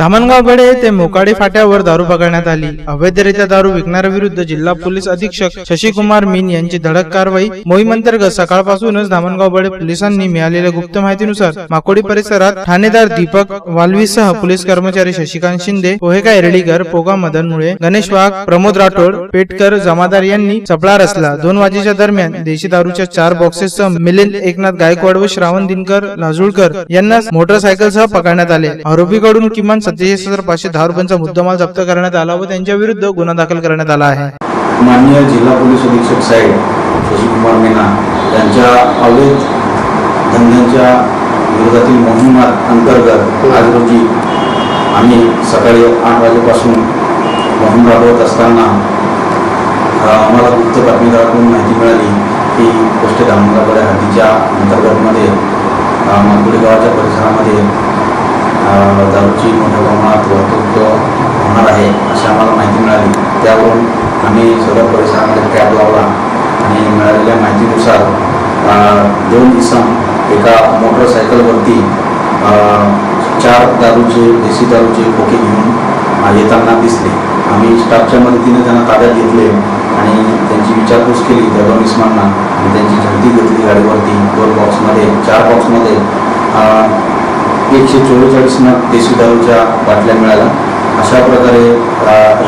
धामणगाव गडे ते मोकाडी फाट्यावर दारू पकडण्यात आली. अवैधरित्या दारू विकणाऱ्याविरुद्ध जिल्हा पोलीस अधीक्षक शशीकुमार मीन यांची धडक कारवाई मोहीमअंतर्गत सकाळपासूनच धामणगाव बेडे पोलिसांनी मिळालेल्या गुप्त माहितीनुसार माकोडी परिसरात ठाणेदार दीपक वाल्वीसह पोलीस कर्मचारी शशिकांत शिंदे पोहेका एरडीकर पोगा मदन मुळे गणेश वाघ प्रमोद राठोड पेटकर जमादार यांनी चपळा रचला. दोन वाजेच्या दरम्यान देशी दारूच्या चार बॉक्सेससह मिलिंद एकनाथ गायकवाड व श्रावण दिनकर लाजुळकर यांना मोटरसायकलसह पकडण्यात आले. आरोपीकडून किमान सत्तेचाळीस हजार पाचशे दहा रुपयांचा मुद्दामाल जप्त करण्यात आला व त्यांच्या विरुद्ध गुन्हा दाखल करण्यात आला आहे. माननीय जिल्हा पोलीस अधीक्षक साहेब शशिकुमार मीना यांच्या अवैध धंद्यांच्या विरोधातील मोहिमात अंतर्गत आज रोजी आम्ही सकाळी आठ वाजेपासून मोहीम राबवत असताना आम्हाला गुप्त बातमीदाराकडून माहिती मिळाली की पोस्ट धामणगावकडे हद्दीच्या अंतर्गतमध्ये अ, गावाच्या परिसरामध्ये दारूची मोठ्या प्रमाणात वाहतूक होणार आहे अशी आम्हाला माहिती मिळाली. त्यावरून आम्ही सदर परिसरामध्ये कॅब लावला आणि मिळालेल्या माहितीनुसार दोन इसम एका मोटरसायकलवरती चार दारूचे देशी दारूचे खोके घेऊन येताना दिसले. आम्ही स्टाफच्या मदतीने त्यांना ताब्यात घेतले आणि त्यांची विचारपूस केली त्या दोन इसमांना. आणि त्यांची झडती घेतली गाडीवरती दोन बॉक्समध्ये चार बॉक्समध्ये एकशे चोवेचाळीस नग देशी दारूच्या बाटल्या मिळाल्या. अशा प्रकारे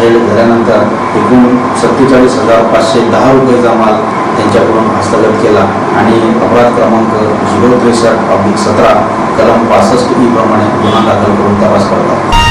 रेड झाल्यानंतर एकूण सत्तेचाळीस हजार पाचशे दहा रुपयेचा माल त्यांच्याकडून हस्तगत केला आणि अपराध क्रमांक झिरो त्रेसष्ट अब्लिक सतरा कलम पासष्ट ई प्रमाणे गुन्हा दाखल करून तपास करतात.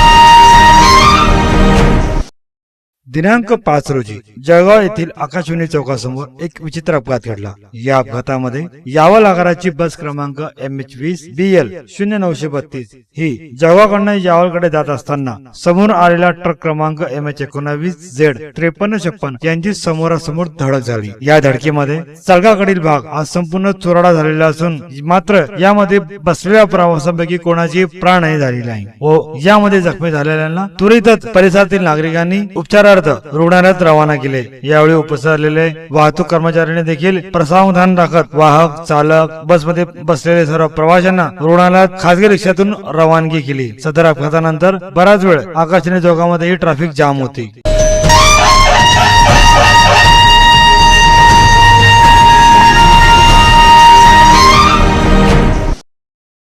दिनांक पाच रोजी जळगाव येथील आकाशवाणी चौकासमोर एक विचित्र अपघात घडला. या अपघातामध्ये यावल आगाराची बस क्रमांक एम एच वीस बी एल शून्य नऊशे बत्तीस ही जळगावकडनं यावलकडे जात असताना समोर आलेला ट्रक क्रमांक एम एच एकोणावीस झेड त्रेपन्न छप्पन यांची समोरासमोर धडक झाली. या धडकेमध्ये चळगाकडील भाग हा संपूर्ण चुराडा झालेला असून मात्र यामध्ये बसलेल्या प्रवाशांपैकी कोणाची प्राणही झालेली नाही व यामध्ये जखमी झालेल्यांना त्वरितच परिसरातील नागरिकांनी उपचारार्थ रुग्णालयात रवाना केले. यावेळी उपसरलेले वाहतूक कर्मचाऱ्यांनी देखील प्रसावधान राखत वाहक चालक बसमध्ये बसलेले सर्व प्रवाशांना रुग्णालयात खासगी रिक्षातून रवानगी केली. सदर अपघातानंतर बराच वेळ आकाशवाणी चौकामध्ये ट्रॅफिक जाम होती.